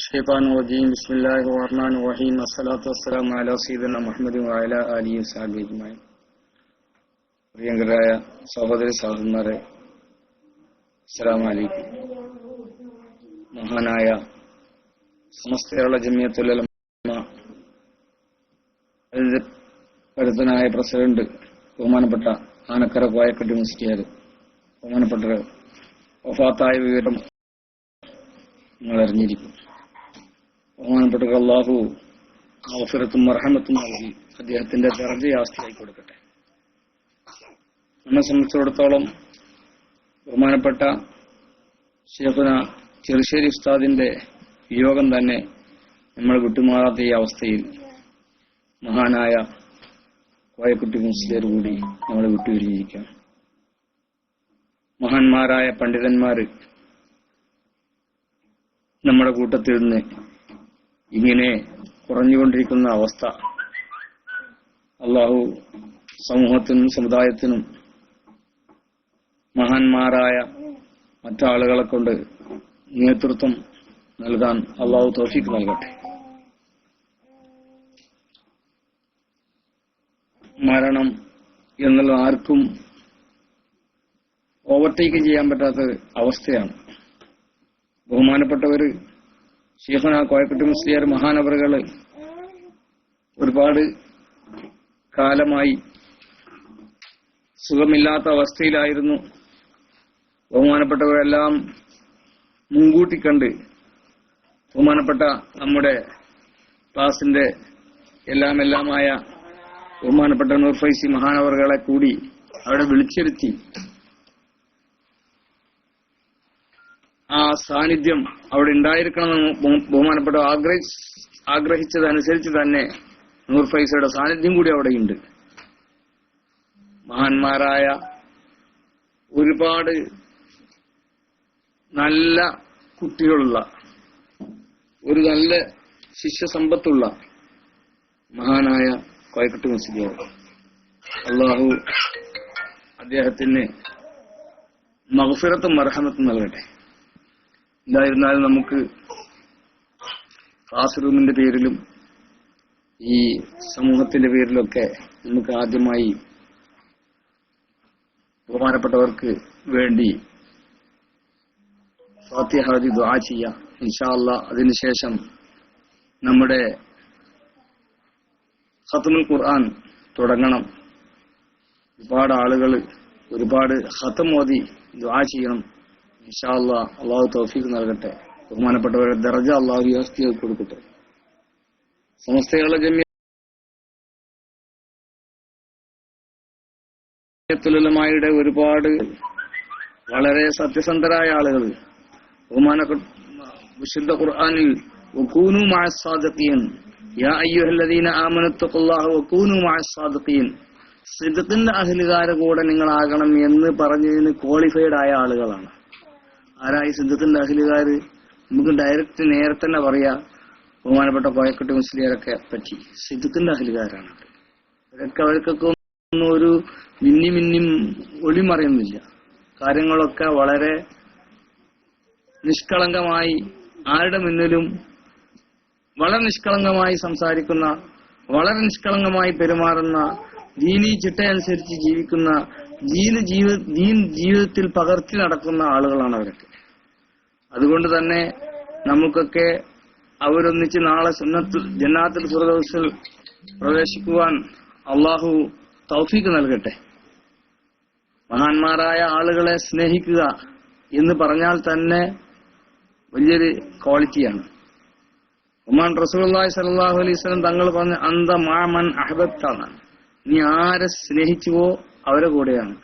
الشيطان الرجيم بسم الله الرحمن الرحيم الصلاة والسلام على سيدنا محمد وعلى آله وصحبه أجمعين പ്രിയങ്കരായ സഹോദരി സഹോദരന്മാരെ അസ്സലാമു അലൈക്കും മഹാനായ സമസ്ത കേരള ജമിയത്തുലമ കരുത്തനായ പ്രസിഡന്റ് ബഹുമാനപ്പെട്ട ആനക്കര കോയക്കട്ടി മുസ്റ്റിയാർ ബഹുമാനപ്പെട്ട വഫാത്തായ വിവരം നിങ്ങൾ അറിഞ്ഞിരിക്കും ബഹുമാനപ്പെട്ട അള്ളാഹു അവസരത്തും മർഹമത്തും നൽകി. അദ്ദേഹത്തിന്റെ ദർജയാസ്തിയായി കൊടുക്കട്ടെ. നമ്മെ സംബന്ധിച്ചിടത്തോളം ബഹുമാനപ്പെട്ട ഷേഖുന ചെറുശ്ശേരി ഉസ്താദിന്റെ യോഗം തന്നെ നമ്മൾ വിട്ടുമാറാത്ത ഈ അവസ്ഥയിൽ മഹാനായ കോയക്കുട്ടി മുസ്ലിയർ കൂടി നമ്മൾ വിട്ടുപിരിഞ്ഞിരിക്കാം മഹാന്മാരായ പണ്ഡിതന്മാര് നമ്മുടെ കൂട്ടത്തിൽ നിന്ന് ഇങ്ങനെ കുറഞ്ഞുകൊണ്ടിരിക്കുന്ന അവസ്ഥ. അള്ളാഹു സമൂഹത്തിനും സമുദായത്തിനും മഹാന്മാരായ മറ്റാളുകളെ കൊണ്ട് നേതൃത്വം നൽകാൻ അള്ളാഹു തോഫിക്ക് നൽകട്ടെ. മരണം എന്നുള്ള ആർക്കും ഓവർടേക്ക് ചെയ്യാൻ പറ്റാത്ത അവസ്ഥയാണ്. ബഹുമാനപ്പെട്ടവര് ഷീഖന കോയക്കുട്ടി മുസ്ലിയാർ മഹാനവറുകൾ ഒരുപാട് കാലമായി സുഖമില്ലാത്ത അവസ്ഥയിലായിരുന്നു. ബഹുമാനപ്പെട്ടവരെല്ലാം മുൻകൂട്ടി കണ്ട് ബഹുമാനപ്പെട്ട നമ്മുടെ ക്ലാസിന്റെ എല്ലാം എല്ലാമായ ബഹുമാനപ്പെട്ട നൂർഫൈസി മഹാനവറുകളെ കൂടി അവിടെ വിളിച്ചിരുത്തി. ആ സാന്നിധ്യം അവിടെ ഉണ്ടായിരിക്കണമെന്ന് ബഹു- ബഹുമാനപ്പെട്ട ആഗ്രഹി ആഗ്രഹിച്ചതനുസരിച്ച് തന്നെ നൂർ ഫൈസയുടെ സാന്നിധ്യം കൂടി അവിടെയുണ്ട്. മഹാന്മാരായ ഒരുപാട് നല്ല കുട്ടികളുള്ള ഒരു നല്ല ശിഷ്യസമ്പത്തുള്ള മഹാനായ കോയക്കുട്ടി മുസ്ലിയാർ അള്ളാഹു അദ്ദേഹത്തിന് മഹഫിറത്തും മർഹമത്തും നൽകട്ടെ. എന്തായിരുന്നാലും നമുക്ക് ക്ലാസ് റൂമിന്റെ പേരിലും ഈ സമൂഹത്തിന്റെ പേരിലൊക്കെ നമുക്ക് ആദ്യമായി ബഹുമാനപ്പെട്ടവർക്ക് വേണ്ടി ഫാത്തിഹാദി ദ്വാ ചെയ്യാം. ഇൻഷാല്ല അതിനുശേഷം നമ്മുടെ ഖത്മുൽ ഖുർആൻ തുടങ്ങണം. ഒരുപാട് ആളുകൾ ഒരുപാട് ഹത്തമോദി ദുആ ചെയ്യണം. ഇൻഷാല്ല അള്ളാഹു തൗഫീഖ് നൽകട്ടെ. ബഹുമാനപ്പെട്ടവരുടെ ദർജ അള്ളാഹു യാസ്തിയാക്കി കൊടുക്കട്ടെ. സമസ്തകളുടെ ജമ്യത്തുലമായുടെ ഒരുപാട് വളരെ സത്യസന്ധരായ ആളുകൾ. ബഹുമാന വിശുദ്ധ ഖുർആാനിൽ വക്കൂനു മഅ യാ അയ്യുഹല്ലദീന ആമനു വക്കൂനു സാദിഖീൻ സിദ്ഖിന്റെ അഹ്ലുകാരെ കൂടെ നിങ്ങളാകണം എന്ന് പറഞ്ഞതിന് ക്വാളിഫൈഡ് ആയ ആളുകളാണ്. ആരായി സിദ്ധത്തിന്റെ അഖിലുകാര് നമുക്ക് ഡയറക്റ്റ് നേരെ തന്നെ പറയാ ബഹുമാനപ്പെട്ട കോയക്കുട്ടി മുസ്ലിയാരൊക്കെ പറ്റി. സിദ്ധത്തിന്റെ അഖിലുകാരാണ് അവരൊക്കെ അവർക്കൊക്കെ ഒന്നും ഒരു മിന്നി മിന്നി ഒളിമറിയുന്നില്ല. കാര്യങ്ങളൊക്കെ വളരെ നിഷ്കളങ്കമായി ആരുടെ മുന്നിലും വളരെ നിഷ്കളങ്കമായി സംസാരിക്കുന്ന വളരെ നിഷ്കളങ്കമായി പെരുമാറുന്ന ദീനി ചിട്ടയനുസരിച്ച് ജീവിക്കുന്ന ദീന ജീവിത ദീൻ ജീവിതത്തിൽ പകർത്തി നടക്കുന്ന ആളുകളാണ് അവരൊക്കെ. അതുകൊണ്ട് തന്നെ നമുക്കൊക്കെ അവരൊന്നിച്ച് നാളെ സുന്നത്തിൽ ജന്നാത്തിൽ ഫിറദൗസിൽ പ്രവേശിക്കുവാൻ അള്ളാഹു തൗഫീക്ക് നൽകട്ടെ. മഹാന്മാരായ ആളുകളെ സ്നേഹിക്കുക എന്ന് പറഞ്ഞാൽ തന്നെ വലിയൊരു ക്വാളിറ്റിയാണ്. ഉമാൻ റസൂള്ളി സലാഹു അലൈഹി സ്വലം തങ്ങൾ പറഞ്ഞ അന്ത മാമൻ അഹബത്താണ് നീ ആരെ സ്നേഹിച്ചുവോ അവരെ കൂടെയാണ്.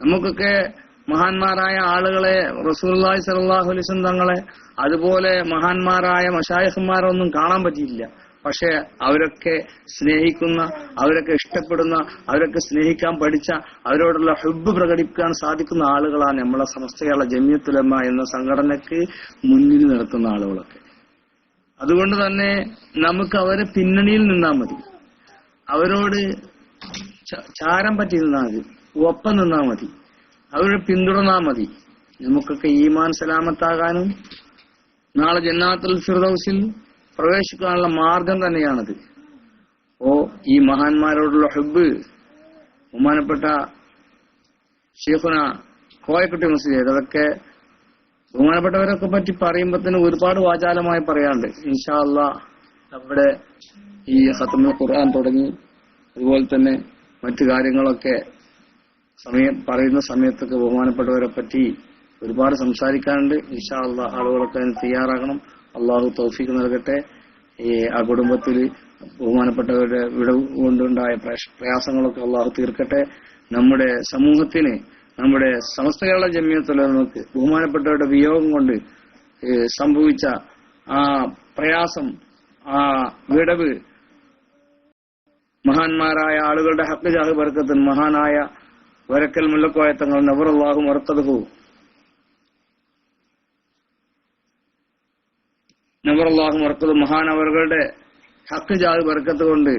നമുക്കൊക്കെ മഹാന്മാരായ ആളുകളെ റസൂല്ലായി സലാഹു അലിസ്ലം തങ്ങളെ അതുപോലെ മഹാന്മാരായ മഷായഹന്മാരൊന്നും കാണാൻ പറ്റിയില്ല. പക്ഷെ അവരൊക്കെ സ്നേഹിക്കുന്ന അവരൊക്കെ ഇഷ്ടപ്പെടുന്ന അവരൊക്കെ സ്നേഹിക്കാൻ പഠിച്ച അവരോടുള്ള ഹുബ് പ്രകടിപ്പിക്കാൻ സാധിക്കുന്ന ആളുകളാണ് നമ്മളെ സമസ്തയുള്ള ജമ്യത്തുലമ എന്ന സംഘടനക്ക് മുന്നിൽ നിർത്തുന്ന ആളുകളൊക്കെ. അതുകൊണ്ട് തന്നെ നമുക്ക് അവരെ പിന്നണിയിൽ നിന്നാൽ മതി. അവരോട് ചാരം പറ്റി നിന്നാൽ മതി. ഒപ്പം നിന്നാൽ മതി. അവരെ പിന്തുടർന്നാൽ മതി. നമുക്കൊക്കെ ഈമാൻ സലാമത്താകാനും നാളെ ജന്നാത്തുൽ ഫിർദൌസിൽ പ്രവേശിക്കാനുള്ള മാർഗം തന്നെയാണത്. ഓ ഈ മഹാന്മാരോടുള്ള ഹബ്ബ് ബഹുമാനപ്പെട്ട ഷെയ്ഖുന കോയക്കുട്ടി മുസ്ലിം അതൊക്കെ ബഹുമാനപ്പെട്ടവരൊക്കെ പറ്റി പറയുമ്പോൾ തന്നെ ഒരുപാട് വാചാലമായി പറയാറുണ്ട് ഇൻഷാല്ല നമ്മുടെ ഈ ഹത്തമുൽ ഖുർആൻ തുടങ്ങി അതുപോലെ തന്നെ മറ്റു കാര്യങ്ങളൊക്കെ സമയം പറയുന്ന സമയത്തൊക്കെ ബഹുമാനപ്പെട്ടവരെ പറ്റി ഒരുപാട് സംസാരിക്കാനുണ്ട്. ഇൻഷാ അള്ളാഹ് ആളുകളൊക്കെ അതിന് തയ്യാറാകണം. അള്ളാഹു തൗഫീഖ് നൽകട്ടെ. ഈ ആ കുടുംബത്തിൽ ബഹുമാനപ്പെട്ടവരുടെ വിടവ് കൊണ്ടുണ്ടായ പ്രയാസങ്ങളൊക്കെ അള്ളാഹു തീർക്കട്ടെ. നമ്മുടെ സമൂഹത്തിന് നമ്മുടെ സമസ്ത കേരള ജമ്മിയത്തുലമക്ക് ബഹുമാനപ്പെട്ടവരുടെ വിയോഗം കൊണ്ട് സംഭവിച്ച ആ പ്രയാസം ആ വിടവ് മഹാന്മാരായ ആളുകളുടെ ഹക്ക് ജാഹ് ബർക്കത്തിന് മഹാനായ വരക്കൽ മുല്ലക്കോയത്തങ്ങൾ മറുത്തതുഹു മറത്തതുഹു നബറല്ലാഹു മറത്തത് മഹാനവറുകളുടെ ഹക്ക് ജാത് ബർക്കത്ത് കൊണ്ട്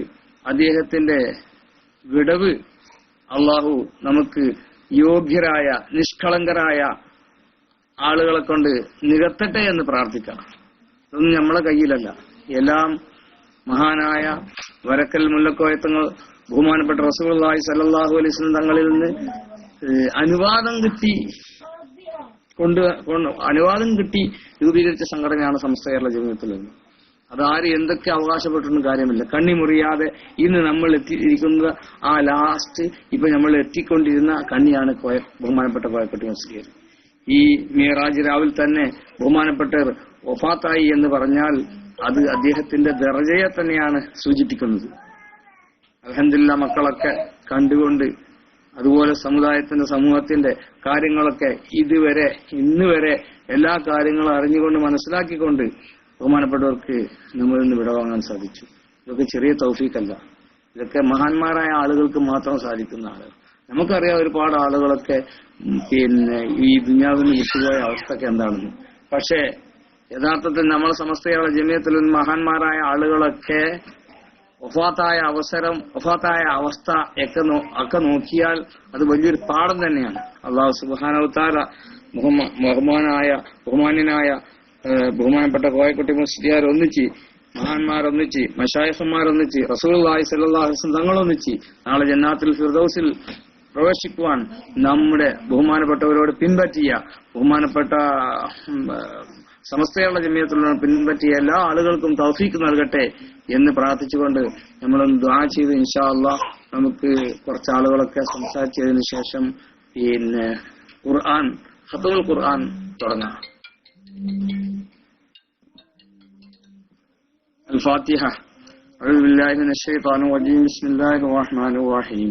അദ്ദേഹത്തിന്റെ വിടവ് അള്ളാഹു നമുക്ക് യോഗ്യരായ നിഷ്കളങ്കരായ ആളുകളെ കൊണ്ട് നികത്തട്ടെ എന്ന് പ്രാർത്ഥിക്കാം അതൊന്നും നമ്മളെ കയ്യിലല്ല. എല്ലാം മഹാനായ വരക്കൽ മുല്ലക്കോയത്തങ്ങൾ ബഹുമാനപ്പെട്ട റസൂലുള്ളാഹി സ്വല്ലല്ലാഹു അലൈഹി വസല്ലം തങ്ങളിൽ നിന്ന് അനുവാദം കിട്ടി കൊണ്ട് അനുവാദം കിട്ടി രൂപീകരിച്ച സംഘടനയാണ് സംസ്ഥ കേരള ജമീയത്തുള്ളത് അതാര് എന്തൊക്കെ അവകാശപ്പെട്ടിട്ടും കാര്യമില്ല. കണ്ണി മുറിയാതെ ഇന്ന് നമ്മൾ എത്തിയിരിക്കുന്ന ആ ലാസ്റ്റ് ഇപ്പൊ നമ്മൾ എത്തിക്കൊണ്ടിരുന്ന കണ്ണിയാണ് കോയ ബഹുമാനപ്പെട്ട കോയക്കുട്ടി മുസ്ലിയർ ഈ മിയറാജ് രാവിൽ തന്നെ ബഹുമാനപ്പെട്ടവർ ഒഫാത്തായി എന്ന് പറഞ്ഞാൽ അത് അദ്ദേഹത്തിന്റെ ദർജയെ തന്നെയാണ് സൂചിപ്പിക്കുന്നത്. അലഹമില്ല മക്കളൊക്കെ കണ്ടുകൊണ്ട് അതുപോലെ സമുദായത്തിന്റെ സമൂഹത്തിന്റെ കാര്യങ്ങളൊക്കെ ഇതുവരെ ഇന്ന് വരെ എല്ലാ കാര്യങ്ങളും അറിഞ്ഞുകൊണ്ട് മനസ്സിലാക്കിക്കൊണ്ട് ബഹുമാനപ്പെട്ടവർക്ക് നമ്മളിൽ നിന്ന് വിടവാങ്ങാൻ സാധിച്ചു. ഇതൊക്കെ ചെറിയ തൗഫീക്കല്ല ഇതൊക്കെ മഹാന്മാരായ ആളുകൾക്ക് മാത്രം സാധിക്കുന്ന ആളുകൾ നമുക്കറിയാം ഒരുപാട് ആളുകളൊക്കെ പിന്നെ ഈ ദുനിയാവിന് വിട്ടുപോയ അവസ്ഥയൊക്കെ എന്താണെന്ന്. പക്ഷേ യഥാർത്ഥത്തിൽ നമ്മൾ സമസ്തയുള്ള ജമിയത്തിൽ മഹാന്മാരായ ആളുകളൊക്കെ ഒഫാത്തായ അവസരം ഒഫാത്തായ അവസ്ഥ ഒക്കെ ഒക്കെ നോക്കിയാൽ അത് വലിയൊരു പാഠം തന്നെയാണ്. അള്ളാഹു സുബാനവത്താര ബഹുമാനായ ബഹുമാന്യനായ ബഹുമാനപ്പെട്ട കോയക്കുട്ടി മുസ്ലിയാർ ഒന്നിച്ച് സ്വല്ലല്ലാഹു അലൈഹി വസല്ലം തങ്ങൾ ഒന്നിച്ച് നാളെ ജന്നാത്തിൽ ഫിർദൌസിൽ പ്രവേശിക്കുവാൻ നമ്മുടെ ബഹുമാനപ്പെട്ടവരോട് പിൻപറ്റിയ ബഹുമാനപ്പെട്ട സമസ്തയുള്ള ജമീയത്തിലുള്ള പിൻപറ്റിയ എല്ലാ ആളുകൾക്കും തൗഫീക്ക് നൽകട്ടെ എന്ന് പ്രാർത്ഥിച്ചുകൊണ്ട് നമ്മളൊന്ന് ദ്വാ ചെയ്ത് ഇൻഷാ അള്ളാഹ് നമുക്ക് കുറച്ച് ആളുകളൊക്കെ സംസാരിച്ചതിന് ശേഷം പിന്നെ ഖുർആൻ ഹത്തുൽ ഖുർആൻ തുടങ്ങാം الفاتحة أعوذ بالله من الشيطان الرجيم بسم الله الرحمن الرحيم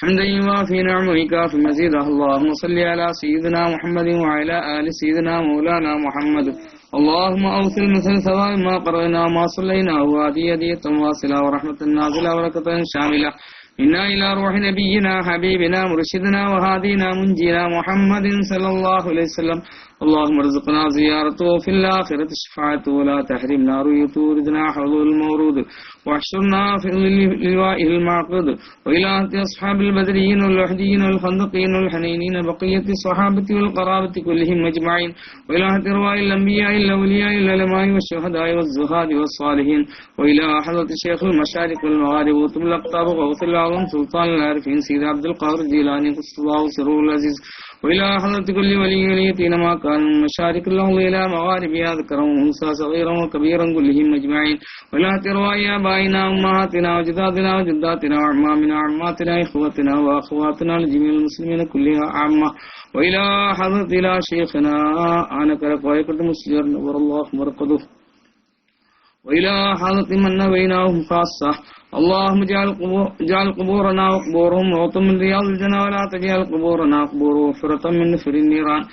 حمدا يوافي نعمه ويكافي مزيده اللهم صل على سيدنا محمد وعلى آل سيدنا مولانا محمد اللهم أوصل مثل ثواب ما قرأنا وما صلينا وهذه هدية واصلة ورحمة نازلة وبركة شاملة إنا إلى روح نبينا حبيبنا مرشدنا وهادينا منجينا محمد صلى الله عليه وسلم اللهم ارزقنا زيارته في الآخرة شفاعته ولا تحرمنا رؤيته وردنا حوضه المورود واحشرنا في لوائه المعقد وإلى أصحاب البدريين والوحديين والخندقين والحنينين بقية الصحابة والقرابة كلهم أجمعين وإلى أرواح الأنبياء الأولياء العلماء والشهداء والزهاد والصالحين وإلى حضرة شيخ المشارق والمغارب وطب الأقطاب وغوث الأعظم سلطان العارفين سيد عبد القادر الجيلاني قصة الله سره العزيز وإلى حضرة كل ولي وليتين ما كان من مشارق الأرض إلى مغاربها ذكرا وأنثى صغيرا وكبيرا كلهم أجمعين وإلى أرواح آبائنا وأمهاتنا وجدادنا وجداتنا وأعمامنا وعماتنا إخوتنا وأخواتنا لجميع المسلمين كلها عامة وإلى حضرة إلى شيخنا أنا كرفاية مسجر نور الله مرقده. وإلى حضرة من نبيناهم خاصة. اللهم اجعل قبور اجعل قبورنا وقبورهم روضة من رياض الجنة ولا تجعل قبورنا قبور حفرة من نفر النيران.